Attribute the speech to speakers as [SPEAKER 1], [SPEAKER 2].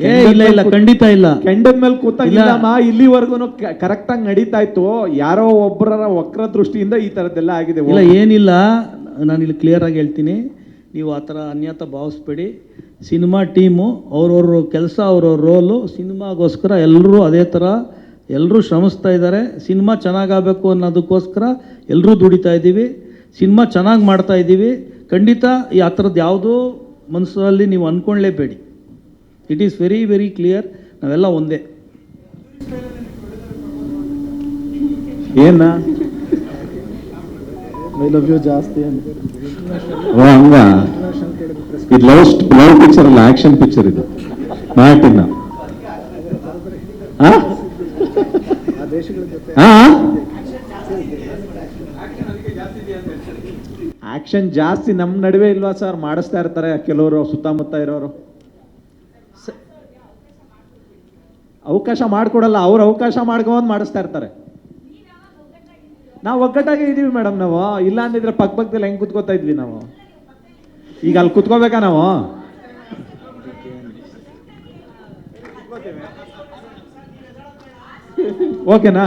[SPEAKER 1] ಏ ಇಲ್ಲ ಇಲ್ಲ ಖಂಡಿತ ಇಲ್ಲ.
[SPEAKER 2] ಕೆಂಡದ ಮೇಲೆ ಕೂತಾಗಿಲ್ಲಮ್ಮ ಇಲ್ಲಿವರೆಗೂ ಕರೆಕ್ಟ್ ಆಗಿ ನಡೀತಾ ಇತ್ತು ಯಾರೋ ಒಬ್ಬರ ವಕ್ರ ದೃಷ್ಟಿಯಿಂದ ಈ ತರದ್ದೆಲ್ಲ ಆಗಿದೆ.
[SPEAKER 1] ಇಲ್ಲ ಏನಿಲ್ಲ. ನಾನು ಇಲ್ಲಿ ಕ್ಲಿಯರ್ ಆಗಿ ಹೇಳ್ತೀನಿ. ನೀವು ಆ ಥರ ಅನ್ಯತ ಭಾವಿಸ್ಬೇಡಿ. ಸಿನಿಮಾ ಟೀಮು ಅವ್ರವ್ರ ಕೆಲಸ ಅವ್ರವ್ರ ರೋಲು ಸಿನಿಮಾಗೋಸ್ಕರ ಎಲ್ಲರೂ ಅದೇ ಥರ ಎಲ್ಲರೂ ಶ್ರಮಿಸ್ತಾ ಇದ್ದಾರೆ. ಸಿನಿಮಾ ಚೆನ್ನಾಗಾಗಬೇಕು ಅನ್ನೋದಕ್ಕೋಸ್ಕರ ಎಲ್ಲರೂ ದುಡಿತಾ ಇದ್ದೀವಿ. ಸಿನಿಮಾ ಚೆನ್ನಾಗಿ ಮಾಡ್ತಾ ಇದ್ದೀವಿ. ಖಂಡಿತ ಈ ಆ ಥರದ್ದು ಯಾವುದೂ ಮನಸ್ಸಲ್ಲಿ ನೀವು ಅಂದ್ಕೊಳ್ಳೇಬೇಡಿ it is very very clear ನಾವೆಲ್ಲ ಒಂದೇ.
[SPEAKER 2] ಏನ?
[SPEAKER 3] ಐ ಲವ್ ಯು ಜಾಸ್ತಿ
[SPEAKER 2] ಹಂಗ ಇದು ಲವ್ ಲವ್ ಪಿಕ್ಚರ್ ಅಲ್ಲ ಆಕ್ಷನ್ ಪಿಕ್ಚರ್ ಇದು. ಮಾರ್ಟಿನ. ಆಕ್ಷನ್ ಜಾಸ್ತಿ ನಮ್ಮ ನಡುವೆ ಇಲ್ವಾ ಸರ್ ಮಾಡಿಸ್ತಾ ಇರ್ತಾರೆ ಕೆಲವರು ಸುತ್ತಮುತ್ತ ಇರೋರು. ಅವಕಾಶ ಮಾಡ್ಕೊಡಲ್ಲ, ಅವ್ರು ಅವಕಾಶ ಮಾಡ್ಕೊಂಡು ಮಾಡಿಸ್ತಾ ಇರ್ತಾರೆ. ನಾವು ಒಗ್ಗಟ್ಟಾಗೆ ಇದ್ದೀವಿ ಮೇಡಮ್ ನಾವು. ಇಲ್ಲ ಅಂದಿದ್ರೆ ಪಕ್ಕ ಪಕ್ಕದಲ್ಲಿ ಹೆಂಗ್ ಕುತ್ಕೋತಾ ಇದ್ವಿ ನಾವು? ಈಗ ಅಲ್ಲಿ ಕುತ್ಕೋಬೇಕಾ ನಾವು? ಓಕೆನಾ?